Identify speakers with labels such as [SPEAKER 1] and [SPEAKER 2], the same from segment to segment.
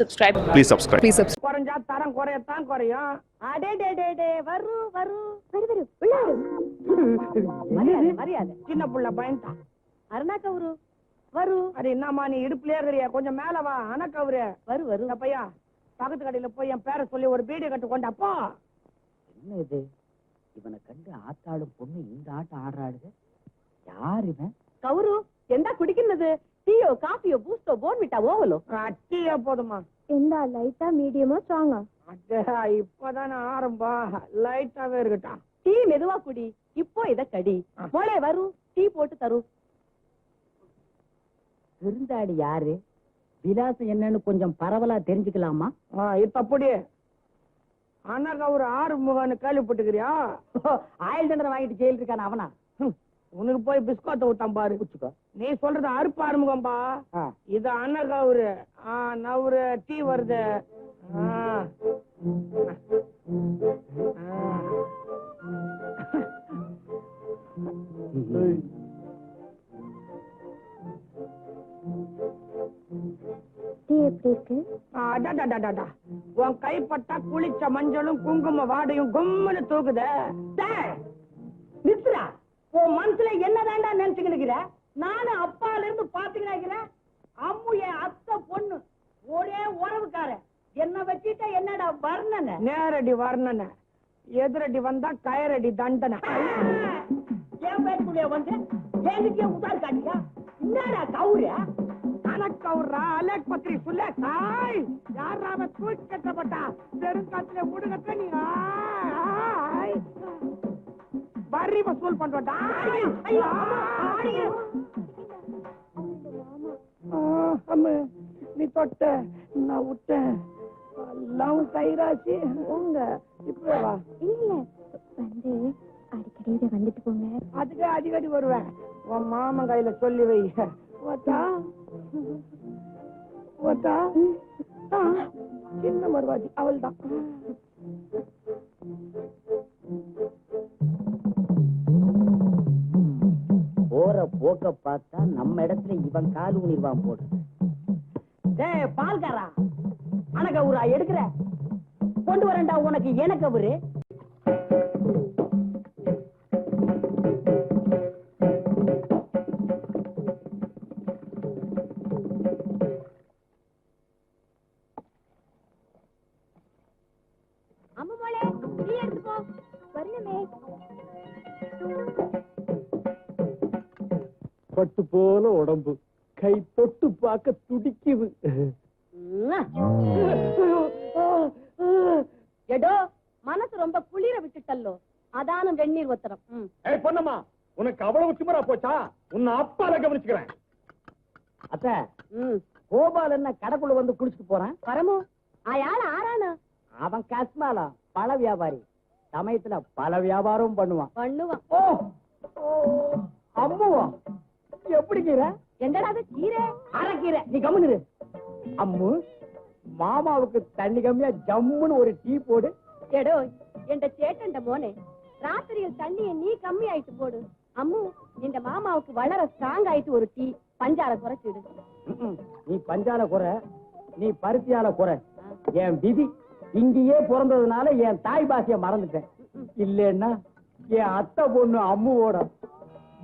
[SPEAKER 1] subscribe.
[SPEAKER 2] Please subscribe.
[SPEAKER 1] Please subscribe.
[SPEAKER 3] குறைஞ்சா தரம் குறையத்தான் குறையும்.
[SPEAKER 4] அடே டே டே டே வரு வரு. வரு வரு உள்ளாரு மரியாதை மரியாதை.
[SPEAKER 3] சின்ன புள்ள பயன்தான்
[SPEAKER 4] அருணா கவுரு வரு.
[SPEAKER 3] அது என்னம்மா நீ இடுப்புலயே இருக்கிறியா? கொஞ்சம் மேல வா அணக்கவுரு
[SPEAKER 4] வரு வரு.
[SPEAKER 3] இந்த பையா பக்கத்து கடையில போய் என் பேரை சொல்லி ஒரு பீடி கட்டு கொண்டாப்பா
[SPEAKER 5] என்ன இது? இவனை கண்டு ஆத்தாளும் பொண்ணு இந்த ஆட்டம் ஆடுறாளுங்க யார் இவன்?
[SPEAKER 4] கவுரு எந்த குடிக்கிறது டீயோ காஃபியோ பூஸ்டோ போன்விட்டா ஓவலோ?
[SPEAKER 3] அட்டியா போதுமா?
[SPEAKER 6] எந்த லைட்டா மீடியமா ஸ்ட்ராங்கா
[SPEAKER 3] அட்டே இப்பதானே ஆரம்பம் லைட்டாவே இருக்கட்டும்.
[SPEAKER 4] டீ மெதுவா குடி. இப்போ இத கடி. மோளே வரும் டீ போட்டு தரும்
[SPEAKER 5] விருந்தாடி யாரு? விலாசம் என்னன்னு கொஞ்சம் பரவலா தெரிஞ்சுக்கலாமா?
[SPEAKER 3] ஆ, இது அப்படி. அண்ணாக்கவுரு ஆறு முகன்னு கேள்விப்பட்டுக்கிறியா?
[SPEAKER 5] ஆயில் தண்டனை வாங்கிட்டு ஜெயில் இருக்கான அவனா?
[SPEAKER 3] உனக்கு போய் பிஸ்கோத்தை விட்டான் பாரு.
[SPEAKER 5] குச்சிக்கோ
[SPEAKER 3] நீ சொல்றது அறுப்பு ஆறுமுகம்பா?
[SPEAKER 5] ஆ.
[SPEAKER 3] இது அண்ணகவுரு ஆ நவுரு டீ வருது. உன் கைப்பட்டா குளிச்ச மஞ்சளும் குங்கும வாடையும் கும்முன்னு தூக்குதே.
[SPEAKER 4] நித்ரா உன் மனசுல என்ன வேண்டாம் நினைச்சுக்கிட்டு இருக்கிற நானும் அப்பால இருந்து பாத்துக்கிறேன் அம்மு என் அத்தை பொண்ணு ஒரே உறவுக்கார என்ன வச்சுட்ட என்னடா வர்ணனை?
[SPEAKER 3] நேரடி வர்ணனை. எதிரடி வந்தா கயரடி தண்டனை.
[SPEAKER 4] என் பேருக்குள்ளே வந்து என்கிட்டயே உதார் காட்டியா? என்னடா கவுரு?
[SPEAKER 3] கணக்கவுரா அலேக் பத்திரி சொல்ல தாய்! யார் அவ தூக்கி கட்டப்பட்டா பெருங்காத்துல முடுகத்த நீ ஆய். வரி வசூல் பண்றோட்டா
[SPEAKER 4] ஐயோ.
[SPEAKER 3] அம்மு நீ தொட்ட நான் விட்டேன் எல்லாம் கைராசி உங்க இப்ப வா.
[SPEAKER 6] இல்ல வந்து அடிக்கடி இதை வந்துட்டு போங்க.
[SPEAKER 3] அதுக்கு அடிக்கடி வருவேன். உன் மாமன் கையில சொல்லி வை. ஓத்தா. ஓத்தா. ஆ, சின்ன மருவாதி அவள் தான்
[SPEAKER 5] போக்க பார்த்தா நம்ம இடத்துல இவன் கால் ஊனிடுவான் போடு.
[SPEAKER 4] டேய் பால்காரா அனகவுரா எடுக்கிற? கொண்டு வரண்டா உனக்கு எனக்கவுரு.
[SPEAKER 6] அம்மா
[SPEAKER 7] பட்டு போல உடம்பு. கை தொட்டு பார்க்க துடிக்குது.
[SPEAKER 4] எடோ மனசு ரொம்ப குளிர விட்டுட்டல்லோ. அதானும் வெந்நீர் ஒத்தரம்.
[SPEAKER 7] ஏய் பொண்ணம்மா உனக்கு அவ்வளவு திமிரா போச்சா? உன்னை அப்பால கவனிச்சுக்கிறேன்.
[SPEAKER 5] அத்த. கோபால் என்ன கடைக்குள்ள வந்து குளிச்சுட்டு போறான்?
[SPEAKER 4] வரமோ அயாள ஆறானா?
[SPEAKER 5] அவன் கஸ்மாலா பழ வியாபாரி. சமயத்துல பல வியாபாரம் பண்ணுவான்.
[SPEAKER 4] பண்ணுவான்.
[SPEAKER 5] ஓ ஓ, அம்முவா எப்படிங்கிற
[SPEAKER 4] என்னடா அது கீரை?
[SPEAKER 5] அரைக்கீரை. நீ கம்முனு அம்மு மாமாவுக்கு தண்ணி கம்மியா ஜம்முன்னு ஒரு டீ போடு.
[SPEAKER 4] எடோ என்ற சேட்டண்ட மோனே ராத்திரியில் தண்ணிய நீ கம்மி ஆயிட்டு போடு. அம்மு இந்த மாமாவுக்கு வளர ஸ்ட்ராங் ஆயிட்டு ஒரு டீ பஞ்சால குறைச்சிடு.
[SPEAKER 5] நீ பஞ்சால குறை நீ பருத்தியால குறை. என் விதி இங்கேயே பிறந்ததுனால என் தாய் பாஷைய மறந்துட்டேன். இல்லைன்னா என் அத்தை பொண்ணு அம்முவோட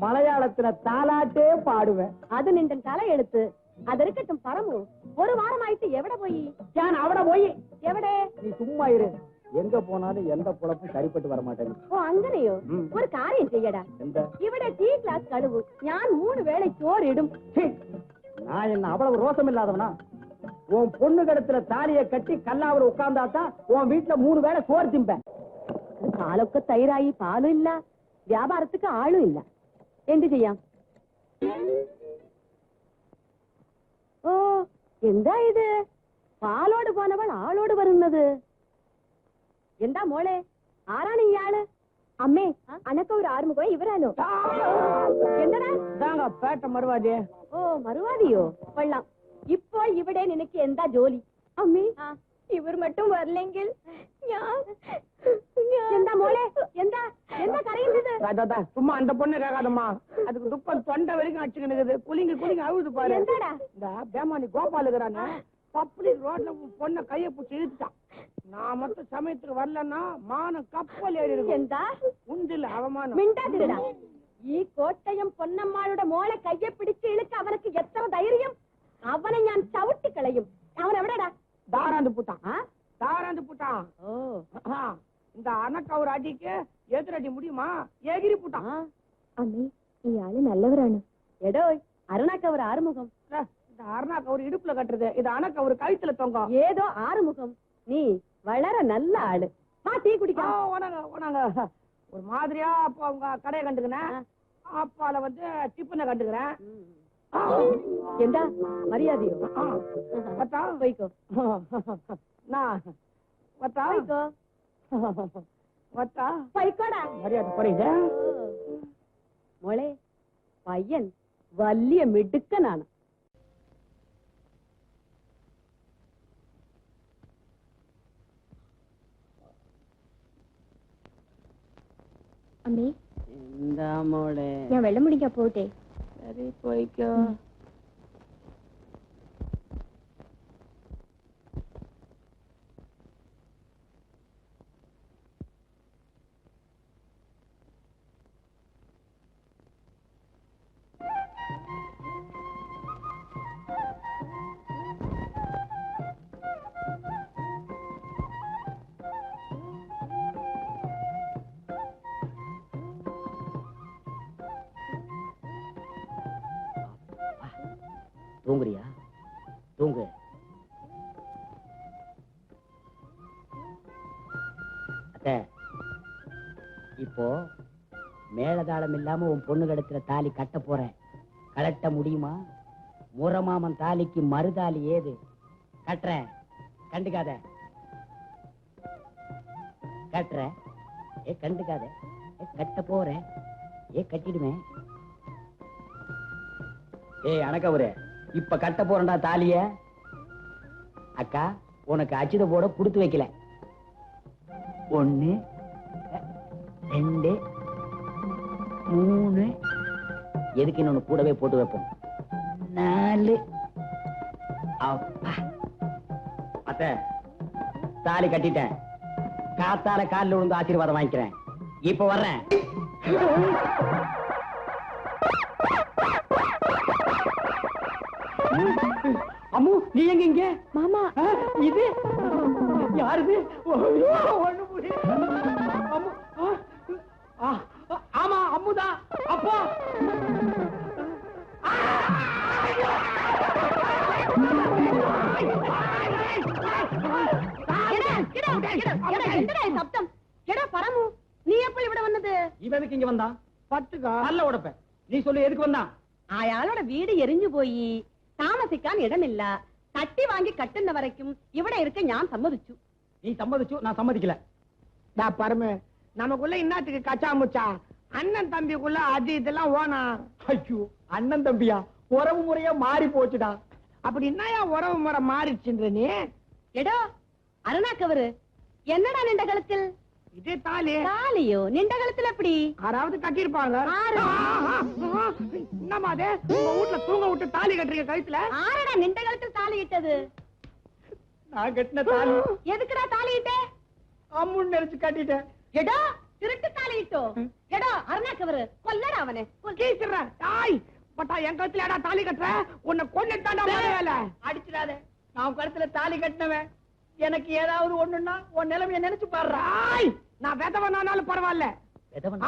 [SPEAKER 5] மலையாளத்துல தாலாட்டே பாடுவேன்.
[SPEAKER 4] அது நின்ற தலை எழுத்து. அது இருக்கட்டும் பரமு ஒரு வாரம் ஆயிட்டு எவட போய்?
[SPEAKER 5] ஏன் அவட போய்.
[SPEAKER 4] எவடே?
[SPEAKER 5] நீ சும்மா இரு. எங்க போனாலும் எந்த பொழப்பும் சரிப்பட்டு வர மாட்டேங்குது
[SPEAKER 4] ஓ அங்கனையோ. ஒரு காரியம் செய்யடா. இவட டீ கிளாஸ் கழுவு. ஞான் மூணு வேளை சோறு இடும்
[SPEAKER 5] நான் என்ன அவ்வளவு ரோசம் இல்லாதவனா உன் பொண்ணு கடத்துல தாலிய கட்டி கல்லாவில் உட்கார்ந்தா தான் உன் வீட்டுல மூணு வேளை சோறு திம்பேன்.
[SPEAKER 4] காலொக்க தயிராயி பாலும் இல்ல. வியாபாரத்துக்கு ஆளும் இல்ல. എന്ത് ചെയ്യാം? ഓ എന്താ ഇത്? പാലോട് പോനവൾ ആളോട് വരുന്നത്. എന്താ മോളെ? ആരാണ് ഇയാൾ?
[SPEAKER 6] അമ്മേ അനക്ക ഒരു ആറുമുഖം ഇവരാനോ?
[SPEAKER 3] എന്താ പേട്ട മറുവാദിയെ?
[SPEAKER 4] ഓ മറുവാദിയോ കൊള്ളാം. ഇപ്പോൾ ഇവിടെ നിനക്ക് എന്താ ജോലി?
[SPEAKER 6] അമ്മേ ഇവർ മറ്റും വരില്ലെങ്കിൽ ഞാൻ
[SPEAKER 3] ராஜாதா சும்மா அந்த பொண்ணு கேட்காதம்மா. அதுக்கு துப்பம் தொண்டை வரைக்கும் அடிச்சுக்கினுக்குது குளிங்க குளிங்க அழுது பாரு. இந்த பேமானி கோபால் இருக்கிறானே. பப்ளிக் ரோட்ல பொண்ணை கையை பிடிச்சி இழுத்துட்டான். நான் மட்டும் சமயத்துக்கு வரலன்னா மானம் கப்பல் ஏறி இருக்கும். உண்டில் அவமானம்.
[SPEAKER 4] ஈ கோட்டையும் பொன்னம்மாளோட மோளை கைய பிடிச்சு இழுக்க அவனுக்கு எத்தனை தைரியம்? அவனை நான் சவுட்டு களையும். அவனை விடடா.
[SPEAKER 3] தாராந்து பூட்டான். தாராந்து பூட்டான். ஓ. இந்த அணக்கா ஒரு அடிக்கு எதிரடி முடியுமா? எகிரி போட்டான்.
[SPEAKER 4] அம்மி
[SPEAKER 6] நீ ஆளு நல்லவரானு.
[SPEAKER 4] எடோ அருணாக்கா ஒரு
[SPEAKER 3] ஆறுமுகம் இந்த அருணாக்கா ஒரு இடுப்புல கட்டுறது. இது அணக்கா ஒரு கழுத்துல தொங்கும்.
[SPEAKER 4] ஏதோ ஆறுமுகம். நீ வளர நல்ல ஆளு. வா
[SPEAKER 3] டீ
[SPEAKER 4] குடிக்க.
[SPEAKER 3] ஓனாங்க ஓனாங்க ஒரு மாதிரியா அப்போ அவங்க கடையை கண்டுக்கினேன் அப்பால வந்து டிஃபனை கண்டுக்கிறேன்.
[SPEAKER 4] எந்த?
[SPEAKER 3] மரியாதையோ. பத்தா
[SPEAKER 4] வைக்கோ
[SPEAKER 3] நான் பத்தா
[SPEAKER 4] வைக்கோ
[SPEAKER 3] వస్తా
[SPEAKER 4] పైకోడా
[SPEAKER 3] మర్యాద పడేదా
[SPEAKER 4] மோளே பையன் வலிய மிடுக்கனான
[SPEAKER 6] அம்மி.
[SPEAKER 4] இந்த மோளே.
[SPEAKER 6] நான் வெள்ள முடிக்க போட்டே.
[SPEAKER 4] சரி போய்க்கோ.
[SPEAKER 5] தூங்குறியா? தூங்கு. அத்த இப்போ மேலதாளம் இல்லாம உன் பொண்ணு கிடத்துல தாலி கட்ட போறேன். கலட்ட முடியுமா? முரமாமன் தாலிக்கு மறுதாலி ஏது? கட்டுறேன் கண்டுக்காத. கட்டுற. ஏ கண்டுக்காத. ஏ கட்ட போறேன். ஏ கட்டிடுவேன் ஏய் அணக்கவுரே இப்ப கட்ட போறேன்டா தாலிய. அக்கா உனக்கு அச்சித போட குடுத்து வைக்கல. ஒண்ணு ரெண்டு மூணு. எதுக்கு இன்னொன்னு கூடவே போட்டு வைப்போம்? நாலு. அப்பா. அத்த தாலி கட்டிட்டேன். காத்தால காலில் விழுந்து ஆசீர்வாதம் வாங்கிக்கிறேன். இப்ப வர்றேன். அம்மு நீ எங்க இங்க?
[SPEAKER 6] மாமா.
[SPEAKER 5] இது? யாருது? ஆமா அம்முதான் அப்பா.
[SPEAKER 4] சப்தம்? எடா பரமு நீ எப்படி இவட
[SPEAKER 5] வந்தது? இவனுக்கு இங்க வந்தான்?
[SPEAKER 3] பட்டுக்கா?
[SPEAKER 5] நல்ல உடப்ப நீ சொல்லு எதுக்கு வந்தான்?
[SPEAKER 4] ஆயாளோட வீடு எரிஞ்சு போயி താമസിക്കാൻ ഇടമില്ല തട്ടി വാങ്ങി കട്ടുന്ന വരയ്ക്കും ഇവിടെ ഇരുക്കെ ഞാൻ സമ്മതിച്ചു
[SPEAKER 5] நீ சம்மதிச்சு நான் சம்மதிக்கல
[SPEAKER 3] டா பரமு நமக்குள்ள இன்னத்துக்கு கச்சா முச்சா அண்ணன் தம்பிக்குள்ள அது இதெல்லாம் ஓனா
[SPEAKER 5] ஐயோ அண்ணன் தம்பியா உறவு முறையா மாறி போச்சுடா
[SPEAKER 3] அப்படி என்னயா உறவு முறை மாறிடுச்சுன்ற நீ
[SPEAKER 4] എടോ അരുണാക്കവര് എന്നടാ നിന്റെ കളത്തിൽ
[SPEAKER 3] இது தாலி.
[SPEAKER 4] தாலியோ? நின்ற காலத்துல அப்படி?
[SPEAKER 3] யாராவது கட்டி
[SPEAKER 4] இருப்பாங்க
[SPEAKER 3] என்னமா அது? உங்க வீட்டுல தூங்க விட்டு தாலி கட்டுறீங்க கழுத்துல?
[SPEAKER 4] ஆறடா நின்ற காலத்துல தாலி இட்டது
[SPEAKER 5] நான் கட்டின தாலி.
[SPEAKER 4] எதுக்குடா தாலி இட்ட
[SPEAKER 5] அம்முன்னு நினைச்சு கட்டிட்டேன்.
[SPEAKER 4] எடா திருட்டு தாலி இட்டோ எடா அருணாக்கவரு கொல்லடா அவனே.
[SPEAKER 3] கீச்சிடுறேன் தாய் பட்டா என் கழுத்துல ஏடா தாலி கட்டுற? உன்னை கொண்டு தாண்டா வேலை.
[SPEAKER 5] அடிச்சிடாத. நான் கழுத்துல தாலி கட்டினவன். எனக்கு ஏதாவது ஒண்ணுன்னா உன் நிலைமைய நினைச்சு
[SPEAKER 3] பாடுறாய் நான் விதவனானாலும் பரவாயில்ல.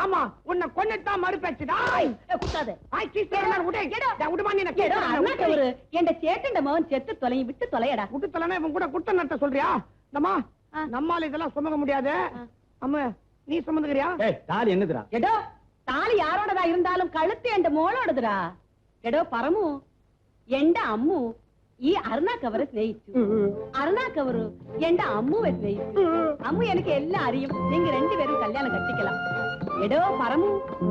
[SPEAKER 3] ஆமா உன்னை கொன்னுட்டா மறுபேச்சு.
[SPEAKER 4] டாய். குத்தாத.
[SPEAKER 3] ஆய் கிஸ்டர் நான் கேடா உடுமா நீ
[SPEAKER 4] கேடா அண்ணா ஒரு என்ட சேட்டண்ட மவன் விட்டு தொலையடா.
[SPEAKER 3] விட்டு தொலைனா இவன் கூட குத்த நடத்த சொல்றியா? நம்மா நம்மால இதெல்லாம் சுமங்க முடியாது. அம்மா நீ சுமந்துக்கறியா?
[SPEAKER 5] ஏய் தாலி என்னதுடா?
[SPEAKER 4] எடோ தாலி யாரோடதா இருந்தாலும் கழுத்து என்ட மோளோடதுடா. எடோ பரமு என்ட அம்மு ఈ అరుణా அருணா கவரு எந்த அம்முவை ஸ்நேகிச்சு எனக்கு எல்லாம் அறியும் நீங்க ரெண்டு பேரும் கல்யாணம் கட்டிக்கலாம் எடோ பரமு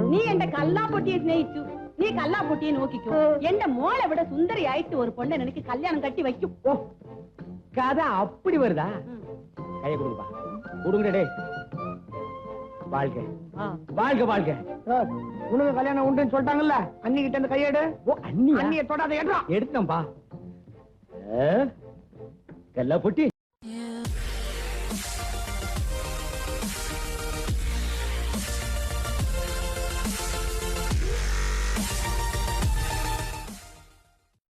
[SPEAKER 4] நீ எந்த கல்லா நீ கல்லா பொட்டியை நோக்கிக்கும் மோளை விட சுந்தரி ஆயிட்டு ஒரு பொண்ணை எனக்கு கல்யாணம் கட்டி வைக்கும்
[SPEAKER 5] ஓ கதை அப்படி வருதா கைய கொடுப்பா கொடுங்கடே வாழ்க வாழ்க
[SPEAKER 3] உனக்கு கல்யாணம் உண்டுன்னு சொல்லிட்டாங்கல்ல அன்னிக்கிட்ட அந்த கையேடு
[SPEAKER 5] ஓ அண்ணி
[SPEAKER 3] அண்ணியை தொடாத எடுறா
[SPEAKER 5] எடுத்தோம்பா கல்லா பொட்டி.